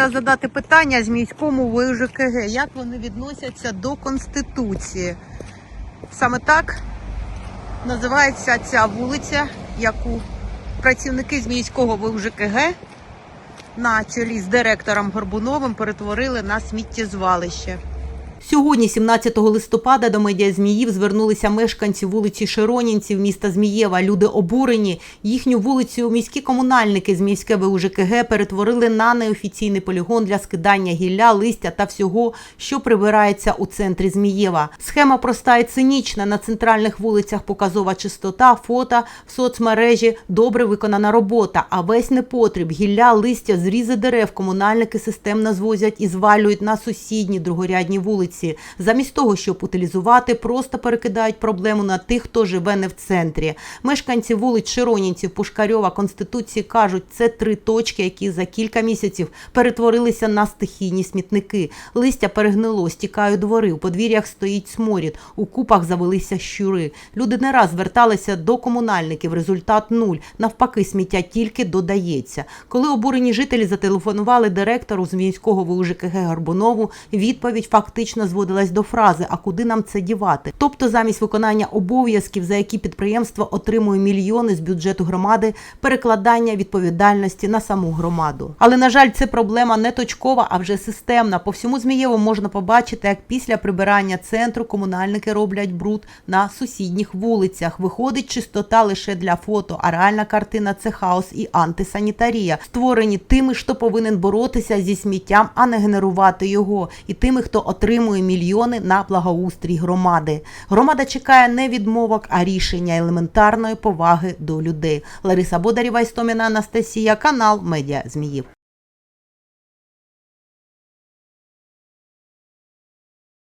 хотіла задати питання з міському ВЖКГ. Як вони відносяться до Конституції? Саме так називається ця вулиця, яку працівники з міського ВЖКГ на чолі з директором Горбуновим перетворили на сміттєзвалище. Сьогодні, 17 листопада, до медіа Зміїв звернулися мешканці вулиці Широнінців міста Змієва. Люди обурені. Їхню вулицю міські комунальники з міське ВУЖКГ перетворили на неофіційний полігон для скидання гілля, листя та всього, що прибирається у центрі Змієва. Схема проста і цинічна. На центральних вулицях показова чистота, фото в соцмережі, добре виконана робота. А весь непотріб, гілля, листя, зрізи дерев комунальники системно звозять і звалюють на сусідні другорядні вулиці. Замість того, щоб утилізувати, просто перекидають проблему на тих, хто живе не в центрі. Мешканці вулиць Широнінців, Пушкарьова, Конституції кажуть, це три точки, які за кілька місяців перетворилися на стихійні смітники. Листя перегнило, стікають двори, у подвір'ях стоїть сморід, у купах завелися щури. Люди не раз зверталися до комунальників. Результат нуль. Навпаки, сміття тільки додається. Коли обурені жителі зателефонували директору з міського ВУЖКГ Горбунову, відповідь фактично зводилась до фрази: а куди нам це дівати? Тобто, замість виконання обов'язків, за які підприємство отримує мільйони з бюджету громади, перекладання відповідальності на саму громаду. Але на жаль, це проблема не точкова, а вже системна. По всьому Змієву можна побачити, як після прибирання центру комунальники роблять бруд на сусідніх вулицях. Виходить чистота лише для фото, а реальна картина це хаос і антисанітарія, створені тими, хто повинен боротися зі сміттям, а не генерувати його, і тими, хто отримує мільйони на благоустрій громади. Громада чекає не відмовок, а рішення елементарної поваги до людей. Лариса Бодарєва, Істоміна Анастасія, канал Медіа Зміїв.